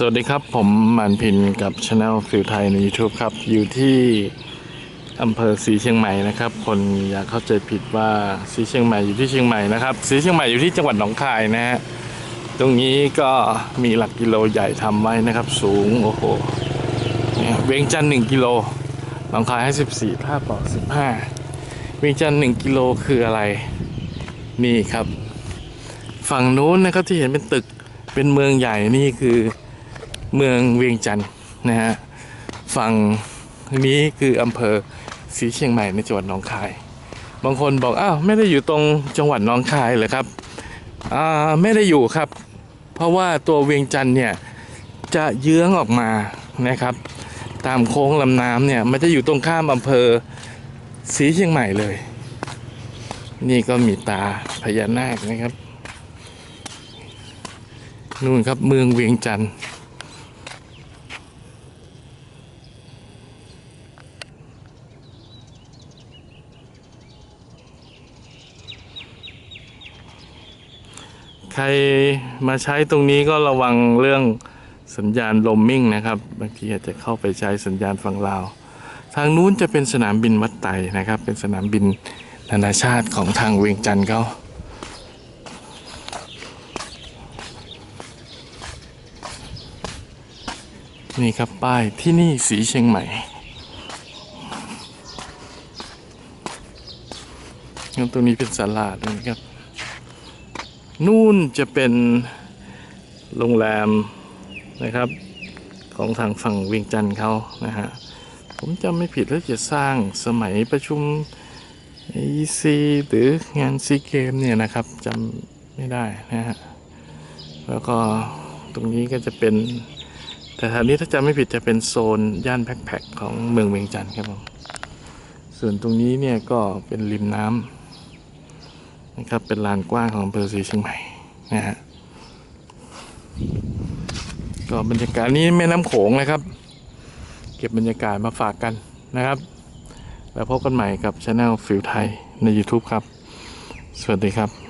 สวัสดีครับ ผมมันพินกับช anel ฟิลไทยใน YouTube ครับ อยู่ที่อำเภอศรีเชียงใหม่นะครับ คนอยากเข้าใจผิดว่าศรีเชียงใหม่อยู่ที่เชียงใหม่นะครับศรีเชียงใหม่อยู่ที่จังหวัดหนองคายนะฮะตรงนี้ก็มีหลักกิโลใหญ่ทำไว้นะครับ สูงโอ้โหเนี่ยเวียงจันทร์1กิโลหนองคายให้14ท่าปอก15เวียงจันทร์1กิโลคืออะไรนี่ครับ ฝั่งนู้นนะครับที่เห็นเป็นตึกเป็นเมืองใหญ่นี่คือ เมืองเวียงจันทร์นะฮะฝั่งนี้คืออำเภอศรีเชียงใหม่ในจังหวัดหนองคาย บางคนบอกอ้าวไม่ได้อยู่ตรงจังหวัดหนองคายเหรอครับอ่าไม่ได้อยู่ครับ เพราะว่าตัวเวียงจันทร์เนี่ยจะเยื้องออกมานะครับ ตามโค้งลำน้ำเนี่ยมันจะอยู่ตรงข้ามอำเภอศรีเชียงใหม่เลย นี่ก็มีตาพญานาคนะครับนู่นครับเมืองเวียงจันทร์ รมาใช้ตรงนี้ก็ระวังเรื่องสัญญาณลมมิ่งนะครับ บางทีอาจจะเข้าไปใช้สัญญาณฝั่งลาว ทางนู้นจะเป็นสนามบินวัดไตนะครับ เป็นสนามบินนานาชาติของทางเวียงจันทร์เขานี่ครับป้ายที่นี่สีเชียงใหม่แล้วตรงนี้เป็นศาลาดนะครับ นู่นจะเป็นโรงแรมนะครับ ของทางฝั่งเวียงจันทร์เขานะฮะผมจำไม่ผิดแล้วจะสร้างสมัยประชุม EC หรืองานซีเกมเนี่ยนะครับจำไม่ได้นะฮะแล้วก็ตรงนี้ก็จะเป็น แต่แถวนี้ถ้าจำไม่ผิดจะเป็นโซนย่านแพ็คๆของเมืองเวียงจันทร์ครับผมส่วนตรงนี้เนี่ยก็เป็นริมน้ำ นะครับเป็นลานกว้างของอำเภอศรีเชียงใหม่นะฮะก็บรรยากาศนี้แม่น้ำโขงนะครับ เก็บบรรยากาศมาฝากกันนะครับ แล้วพบกันใหม่กับช anel ฟิวไทยใน YouTube ครับ สวัสดีครับ